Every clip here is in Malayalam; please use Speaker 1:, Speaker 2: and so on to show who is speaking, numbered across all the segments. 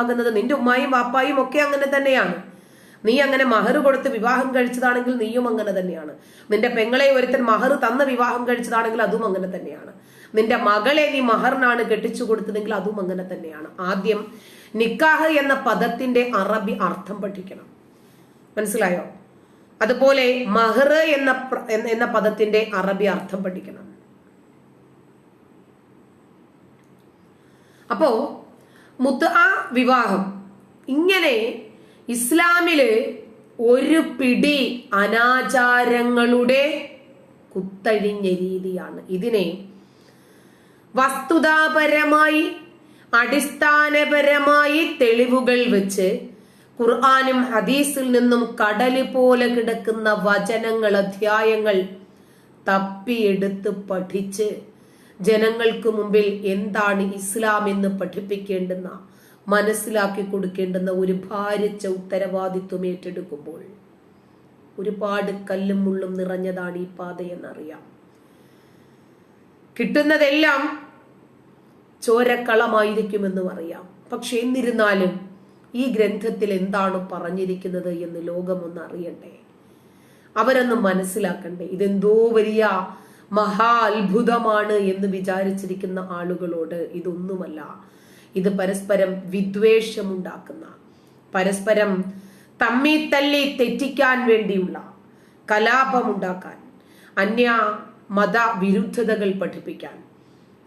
Speaker 1: ആകുന്നത് നിന്റെ ഉമ്മായും വാപ്പായും ഒക്കെ അങ്ങനെ തന്നെയാണ്. നീ അങ്ങനെ മഹർ കൊടുത്ത് വിവാഹം കഴിച്ചതാണെങ്കിൽ നീയും അങ്ങനെ തന്നെയാണ്. നിന്റെ പെങ്ങളെ ഒരുത്തൻ മഹർ തന്ന വിവാഹം കഴിച്ചതാണെങ്കിൽ അതും അങ്ങനെ തന്നെയാണ്. നിന്റെ മകളെ നീ മഹറിനാണ് കെട്ടിച്ചു കൊടുത്തതെങ്കിൽ അതും അങ്ങനെ തന്നെയാണ്. ആദ്യം നിക്കാഹ് എന്ന പദത്തിന്റെ അറബി അർത്ഥം പഠിക്കണം. മനസ്സിലായോ? അതുപോലെ മഹർ എന്ന എന്ന- പദത്തിന്റെ അറബി അർത്ഥം പഠിക്കണം. അപ്പോ മുത്ത വിവാഹം. ഇങ്ങനെ ഇസ്ലാമിൽ ഒരു പിടി അനാചാരങ്ങളുടെ കുത്തഴിഞ്ഞ രീതിയാണ്. ഇതിനെ വസ്തുതാപരമായി അടിസ്ഥാനപരമായി തെളിവുകൾ വെച്ച് ഖുർആാനും ഹദീസിൽ നിന്നും കടൽ പോലെ കിടക്കുന്ന വചനങ്ങൾ അധ്യായങ്ങൾ തപ്പിയെടുത്ത് പഠിച്ച് ജനങ്ങൾക്ക് മുമ്പിൽ എന്താണ് ഇസ്ലാം എന്ന് പഠിപ്പിക്കേണ്ടെന്ന മനസ്സിലാക്കി കൊടുക്കേണ്ടുന്ന ഒരു ഭാരിച്ച ഉത്തരവാദിത്വം ഏറ്റെടുക്കുമ്പോൾ ഒരുപാട് കല്ലും മുള്ളും നിറഞ്ഞതാണ് ഈ പാതയെന്നറിയാം. കിട്ടുന്നതെല്ലാം ചോരക്കളമായിരിക്കുമെന്നും അറിയാം പക്ഷെ എന്നിരുന്നാലും ഈ ഗ്രന്ഥത്തിൽ എന്താണ് പറഞ്ഞിരിക്കുന്നത് എന്ന് ലോകമൊന്ന് അറിയണ്ടേ? അവരൊന്ന് മനസ്സിലാക്കണ്ടേ? ഇതെന്തോ വലിയ മഹാ അത്ഭുതമാണ് എന്ന് വിചാരിച്ചിരിക്കുന്ന ആളുകളോട് ഇതൊന്നുമല്ല. ഇത് പരസ്പരം വിദ്വേഷമുണ്ടാക്കുന്ന പരസ്പരം തമ്മി തല്ലി തെറ്റിക്കാൻ വേണ്ടിയുള്ള കലാപമുണ്ടാക്കാൻ അന്യ മത വിരുദ്ധതകൾ പഠിപ്പിക്കാൻ.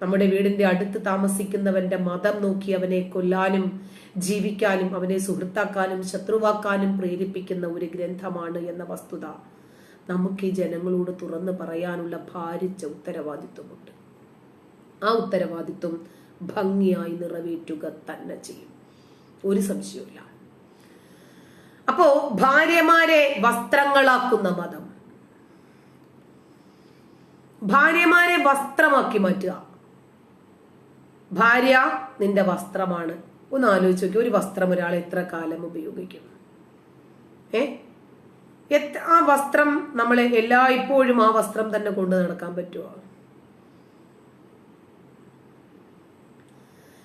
Speaker 1: നമ്മുടെ വീടിന്റെ അടുത്ത് താമസിക്കുന്നവന്റെ മതം നോക്കി അവനെ കൊല്ലാനും ജീവിക്കാനും അവനെ സുഹൃത്താക്കാനും ശത്രുവാക്കാനും പ്രേരിപ്പിക്കുന്ന ഒരു ഗ്രന്ഥമാണ് എന്ന വസ്തുത. നമുക്ക് ഈ ജനങ്ങളോട് തുറന്ന് പറയാനുള്ള ഭാരിച്ച ഉത്തരവാദിത്വമുണ്ട്. ആ ഉത്തരവാദിത്വം ഭംഗിയായി നിറവേറ്റുക തന്നെ ചെയ്യും. ഒരു സംശയമില്ല അപ്പോ ഭാര്യമാരെ വസ്ത്രങ്ങളാക്കുന്ന മതം. ഭാര്യമാരെ വസ്ത്രമാക്കി മാറ്റുക. ഭാര്യ നിന്റെ വസ്ത്രമാണ്. ഒന്ന് ആലോചിച്ച് നോക്കി ഒരു വസ്ത്രം ഒരാൾ എത്ര കാലം ഉപയോഗിക്കും ഏ? ആ വസ്ത്രം നമ്മളെ എല്ലായ്പ്പോഴും ആ വസ്ത്രം തന്നെ കൊണ്ടു നടക്കാൻ പറ്റുമോ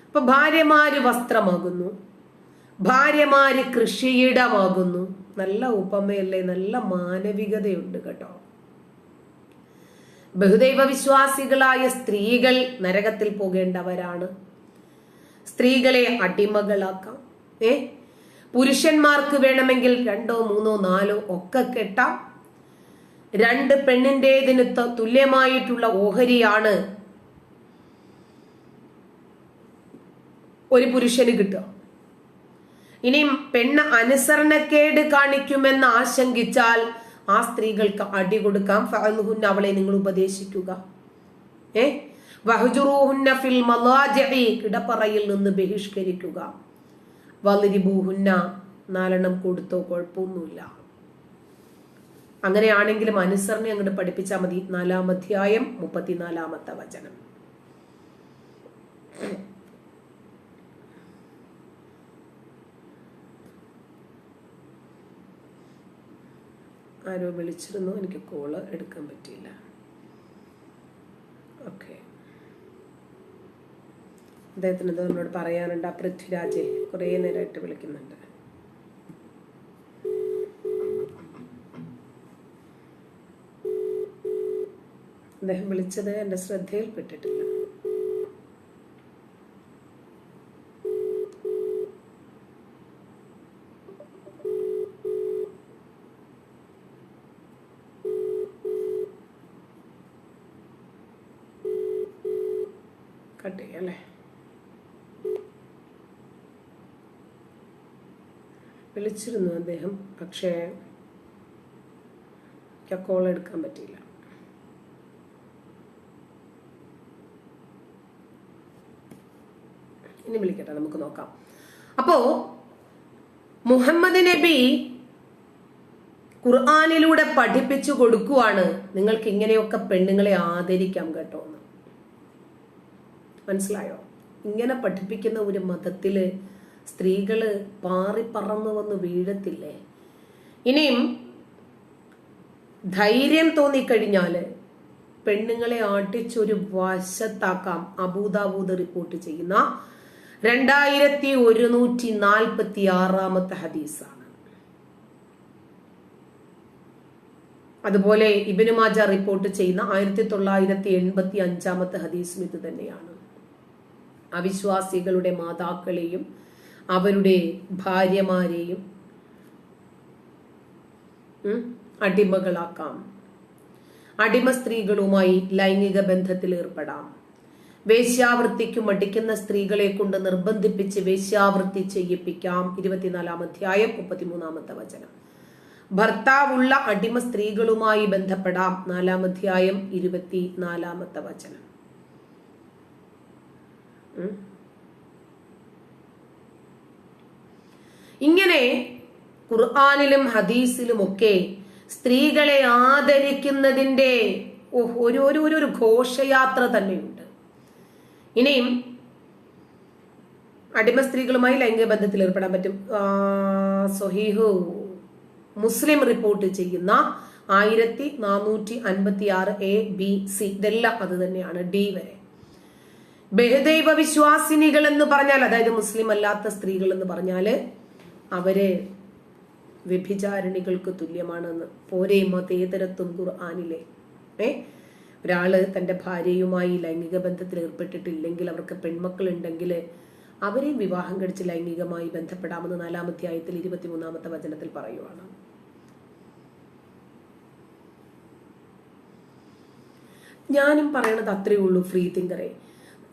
Speaker 1: അപ്പൊ ഭാര്യമാര് വസ്ത്രമാകുന്നു. ഭാര്യമാര് കൃഷിയിടമാകുന്നു. നല്ല ഉപമയല്ലേ നല്ല മാനവികതയുണ്ട് കേട്ടോ. ബഹുദൈവ വിശ്വാസികളായ സ്ത്രീകൾ നരകത്തിൽ പോകേണ്ടവരാണ്. സ്ത്രീകളെ അടിമകളാക്കാം. ഏ? പുരുഷന്മാർക്ക് വേണമെങ്കിൽ രണ്ടോ മൂന്നോ നാലോ ഒക്കെ കെട്ടാം. രണ്ട് പെണ്ണിന്റെതിന് തുല്യമായിട്ടുള്ള ഓഹരിയാണ് ഒരു പുരുഷന് കിട്ടുക. ഇനിയും പെണ്ണ് അനുസരണക്കേട് കാണിക്കുമെന്ന് ആശങ്കിച്ചാൽ ആ സ്ത്രീകൾക്ക് അടി കൊടുക്കാം. ഫഅലുഹുന്ന അവളെ നിങ്ങൾ ഉപദേശിക്കുക. ഏ? വഹജുറൂഹുന്ന ഫിൽ കിടപ്പറയിൽ നിന്ന് ബഹിഷ്കരിക്കുക. വലിരിബൂഹുന്ന നാലെണ്ണം കൊടുത്തോ കുഴപ്പമൊന്നുമില്ല. അങ്ങനെയാണെങ്കിലും അനുസരണി അങ്ങോട്ട് പഠിപ്പിച്ചാൽ മതി. നാലാം അധ്യായം മുപ്പത്തിനാലാമത്തെ വചനം. ആരോ വിളിച്ചിരുന്നു. എനിക്ക് കോൾ എടുക്കാൻ പറ്റിയില്ല. അദ്ദേഹത്തിന് എന്തോ എന്നോട് പറയാനുണ്ട്. ആ പൃഥ്വിരാജെ. കുറേ നേരമായിട്ട് വിളിക്കുന്നുണ്ട്. അദ്ദേഹം വിളിച്ചത് എന്റെ ശ്രദ്ധയിൽപ്പെട്ടിട്ടില്ല. കട്ട് ചെയ്യല്ലേ വിളിച്ചിരുന്നു അദ്ദേഹം പക്ഷേ കോൾ എടുക്കാൻ പറ്റിയില്ല. ഇനി വിളിക്കട്ടെ നമുക്ക് നോക്കാം. അപ്പോ മുഹമ്മദ് നബി ഖുർആാനിലൂടെ പഠിപ്പിച്ചു കൊടുക്കുവാണ് നിങ്ങൾക്ക് ഇങ്ങനെയൊക്കെ പെണ്ണുങ്ങളെ ആദരിക്കാം കേട്ടോ എന്ന്. മനസ്സിലായോ? ഇങ്ങനെ പഠിപ്പിക്കുന്ന ഒരു മതത്തിൽ സ്ത്രീകൾ പാറിപ്പറന്നു വന്ന് വീഴത്തില്ലേ? ഇനിയും ധൈര്യം തോന്നിക്കഴിഞ്ഞാൽ പെണ്ണുങ്ങളെ ആട്ടിച്ചൊരു വശത്താക്കാം അബൂദാബൂദ് റിപ്പോർട്ട് ചെയ്യുന്ന രണ്ടായിരത്തി ഒരുന്നൂറ്റി നാൽപ്പത്തി ആറാമത്തെ ഹദീസാണ്. അതുപോലെ ഇബിനു മാജ റിപ്പോർട്ട് ചെയ്യുന്ന ആയിരത്തി തൊള്ളായിരത്തി എൺപത്തി അഞ്ചാമത്തെ ഹദീസും ഇത് തന്നെയാണ്. അവിശ്വാസികളുടെ മാതാക്കളെയും അവരുടെ ഭാര്യമാരെയും അടിമകളാക്കാം. അടിമ സ്ത്രീകളുമായി ലൈംഗിക ബന്ധത്തിൽ ഏർപ്പെടാം. വേശ്യാവൃത്തിക്ക് മടിക്കുന്ന സ്ത്രീകളെ കൊണ്ട് നിർബന്ധിപ്പിച്ച് വേശ്യാവൃത്തി ചെയ്യിപ്പിക്കാം. ഇരുപത്തിനാലാം അധ്യായം മുപ്പത്തിമൂന്നാമത്തെ വചനം. ഭർത്താവുള്ള അടിമ സ്ത്രീകളുമായി ബന്ധപ്പെടാം. നാലാം അധ്യായം ഇരുപത്തി നാലാമത്തെ വചനം ഇങ്ങനെ ഖുർആാനിലും ഹദീസിലും ഒക്കെ സ്ത്രീകളെ ആദരിക്കുന്നതിന്റെ ഒരു ഒരു ഒരു ഘോഷയാത്ര തന്നെയുണ്ട്. ഇനിയും അടിമ സ്ത്രീകളുമായി ലൈംഗിക ബന്ധത്തിൽ ഏർപ്പെടാൻ പറ്റും. സൊഹീഹു മുസ്ലിം റിപ്പോർട്ട് ചെയ്യുന്ന ആയിരത്തി നാനൂറ്റി അൻപത്തി ആറ് എ ബി സി ഇതെല്ലാം അത് തന്നെയാണ് ഡി വരെ. ബഹുദൈവ വിശ്വാസിനികൾ എന്ന് പറഞ്ഞാൽ അതായത് മുസ്ലിം അല്ലാത്ത സ്ത്രീകൾ എന്ന് പറഞ്ഞാൽ അവർ വ്യഭിചാരിണികൾക്ക് തുല്യമാണെന്ന്. പോരെ മതേതരത്വം ഖുർആാനിലെ. ഏ? ഒരാൾ തന്റെ ഭാര്യയുമായി ലൈംഗിക ബന്ധത്തിൽ ഏർപ്പെട്ടിട്ടില്ലെങ്കിൽ അവർക്ക് പെൺമക്കൾ ഉണ്ടെങ്കിൽ അവരെ വിവാഹം കഴിച്ച് ലൈംഗികമായി ബന്ധപ്പെടാമെന്ന് നാലാമധ്യായത്തിൽ ഇരുപത്തിമൂന്നാമത്തെ വചനത്തിൽ പറയുവാണ്. ഞാനും പറയണത് അത്രയേ ഉള്ളൂ ഫ്രീ തിങ്കറെ.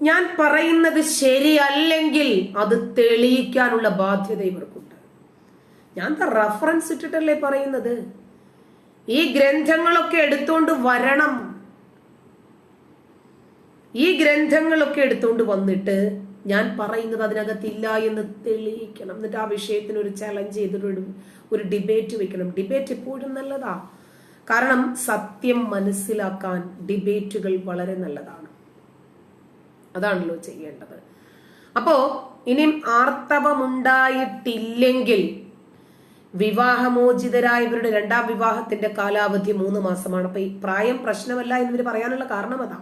Speaker 1: ഞാൻ പറയുന്നത് ശരിയല്ലെങ്കിൽ അത് തെളിയിക്കാനുള്ള ബാധ്യത ഇവർക്കുണ്ട്. ഞാൻ റഫറൻസ് ഇട്ടിട്ടല്ലേ പറയുന്നത്? ഈ ഗ്രന്ഥങ്ങളൊക്കെ എടുത്തോണ്ട് വരണം. ഈ ഗ്രന്ഥങ്ങളൊക്കെ എടുത്തോണ്ട് വന്നിട്ട് ഞാൻ പറയുന്നത് അതിനകത്തില്ല എന്ന് തെളിയിക്കണം. എന്നിട്ട് ആ വിഷയത്തിന് ഒരു ചലഞ്ച് ചെയ്തിട്ട് ഒരു ഡിബേറ്റ് വെക്കണം. ഡിബേറ്റ് എപ്പോഴും നല്ലതാ. കാരണം സത്യം മനസ്സിലാക്കാൻ ഡിബേറ്റുകൾ വളരെ നല്ലതാണ്. അതാണല്ലോ ചെയ്യേണ്ടത്. അപ്പോ ഇനിയും ആർത്തവമുണ്ടായിട്ടില്ലെങ്കിൽ വിവാഹമോചിതരായവരുടെ രണ്ടാം വിവാഹത്തിന്റെ കാലാവധി മൂന്ന് മാസമാണ്. അപ്പൊ ഈ പ്രായം പ്രശ്നമല്ല എന്നിവര് പറയാനുള്ള കാരണം അതാ.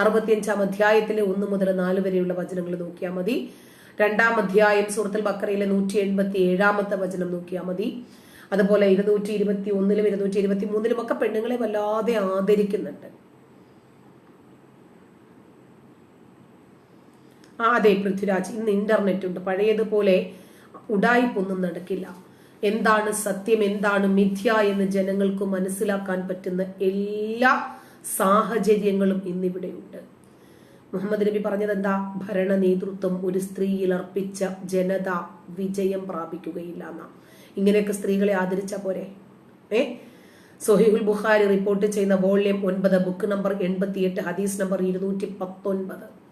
Speaker 1: അറുപത്തിയഞ്ചാം അധ്യായത്തിലെ ഒന്ന് മുതൽ നാല് വരെയുള്ള വചനങ്ങൾ നോക്കിയാൽ മതി. രണ്ടാം അധ്യായം സുഹൃത്തിൽ ബക്കറയിലെ നൂറ്റി എൺപത്തി ഏഴാമത്തെ വചനം നോക്കിയാൽ മതി. അതുപോലെ ഇരുന്നൂറ്റി ഇരുപത്തി ഒന്നിലും ഇരുന്നൂറ്റി ഇരുപത്തി മൂന്നിലും ഒക്കെ പെണ്ണുങ്ങളെ വല്ലാതെ ആദരിക്കുന്നുണ്ട്. ആ അതെ പൃഥ്വിരാജ് ഇന്ന് ഇന്റർനെറ്റ് ഉണ്ട്. പഴയതുപോലെ ഉടായിപ്പൊന്നും നടക്കില്ല. എന്താണ് സത്യം എന്താണ് മിഥ്യ എന്ന് ജനങ്ങൾക്ക് മനസ്സിലാക്കാൻ പറ്റുന്ന എല്ലാ സാഹചര്യങ്ങളും ഇന്നിവിടെയുണ്ട്. മുഹമ്മദ് നബി പറഞ്ഞത് എന്താ ഭരണ നേതൃത്വം ഒരു സ്ത്രീയിൽ അർപ്പിച്ച ജനത വിജയം പ്രാപിക്കുകയില്ല എന്നാ. ഇങ്ങനെയൊക്കെ സ്ത്രീകളെ ആദരിച്ച പോരെ? ഏ? സൊഹീബുൽ ബുഖാരി റിപ്പോർട്ട് ചെയ്യുന്ന വോള്യം ഒൻപത് ബുക്ക് നമ്പർ എൺപത്തിയെട്ട് ഹദീസ് നമ്പർ ഇരുന്നൂറ്റി പത്തൊൻപത്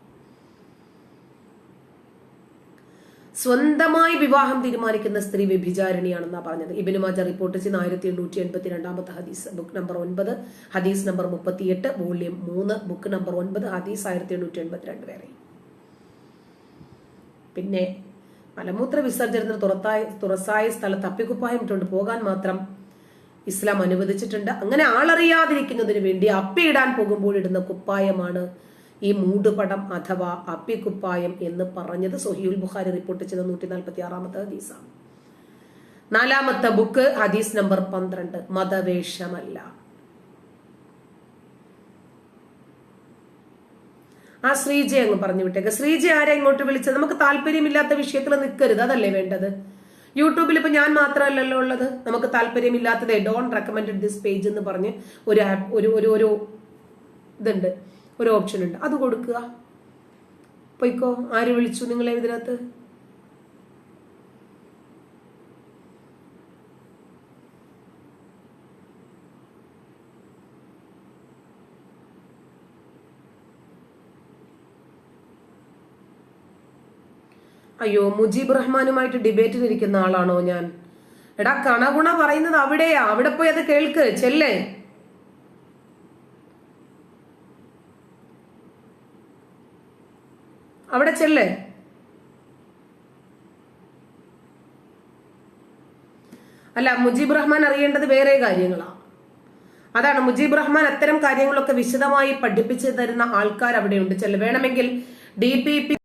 Speaker 1: സ്വന്തമായി വിവാഹം തീരുമാനിക്കുന്ന സ്ത്രീ വ്യഭിചാരിണിയാണെന്നാണ് പറഞ്ഞത്. ഇബിനു മാജ റിപ്പോർട്ട് ചെയ്യുന്ന ആയിരത്തി എണ്ണൂറ്റി എൺപത്തി രണ്ടാമത്തെ ഹദീസ്. ബുക്ക് നമ്പർ ഒൻപത് ഹദീസ് നമ്പർ മുപ്പത്തിയെട്ട് വോള്യം മൂന്ന് ബുക്ക് നമ്പർ ഒൻപത് ഹദീസ് ആയിരത്തി എണ്ണൂറ്റി എൺപത്തിരണ്ട് വരെ. പിന്നെ മലമൂത്ര വിസർജനത്തിന് തുറത്തായ തുറസായ സ്ഥലത്ത് അപ്പിക്കുപ്പായം ഇട്ടുകൊണ്ട് പോകാൻ മാത്രം ഇസ്ലാം അനുവദിച്ചിട്ടുണ്ട്. അങ്ങനെ ആളറിയാതിരിക്കുന്നതിന് വേണ്ടി അപ്പിയിടാൻ പോകുമ്പോൾ ഇടുന്ന കുപ്പായമാണ് ഈ മൂടുപടം അഥവാ അപ്പിക്കുപ്പായം എന്ന് പറഞ്ഞത് സൊഹിയുൽ ബുഖാരി റിപ്പോർട്ട് ചെയ്ത നൂറ്റി നാൽപ്പത്തി ആറാമത്തെ ഹദീസാണ്. നാലാമത്തെ ബുക്ക് ഹദീസ് നമ്പർ പന്ത്രണ്ട് മതവേഷമല്ല. ആ ശ്രീജയെ അങ്ങ് പറഞ്ഞു വിട്ടേക്ക്. ശ്രീജ ആരെ ഇങ്ങോട്ട് വിളിച്ചത്? നമുക്ക് താല്പര്യമില്ലാത്ത വിഷയത്തിൽ നിൽക്കരുത്. അതല്ലേ വേണ്ടത്? യൂട്യൂബിൽ ഇപ്പൊ ഞാൻ മാത്രമല്ലല്ലോ ഉള്ളത്. നമുക്ക് താല്പര്യമില്ലാത്തതേ. ഡോൺ റെക്കമെൻഡ് ദിസ് പേജ് എന്ന് പറഞ്ഞ് ഒരു ആപ്പ് ഒരു ഒരു ഒരു ഇതുണ്ട്. ഒരു ഓപ്ഷൻ ഉണ്ട്. അത് കൊടുക്കുക. പൊയ്ക്കോ. ആര് വിളിച്ചു? നിങ്ങളെ ഇതിനകത്ത്? അയ്യോ മുജീബ് റഹ്മാനുമായിട്ട് ഡിബേറ്റിലിരിക്കുന്ന ആളാണോ ഞാൻ? എടാ കണഗുണ പറയുന്നത് അവിടെയാ. അവിടെ പോയി അത് കേൾക്ക്. ചെല്ലേ. അവിടെ ചെല്ലേ. അല്ല മുജീബ് റഹ്മാൻ അറിയേണ്ടത് വേറെ കാര്യങ്ങളാണ് അതാണ് മുജീബ് റഹ്മാൻ അത്തരം കാര്യങ്ങളൊക്കെ വിശദമായി പഠിപ്പിച്ചു തരുന്ന ആൾക്കാർ അവിടെയുണ്ട് ചെല്ല വേണമെങ്കിൽ ഡി പി പി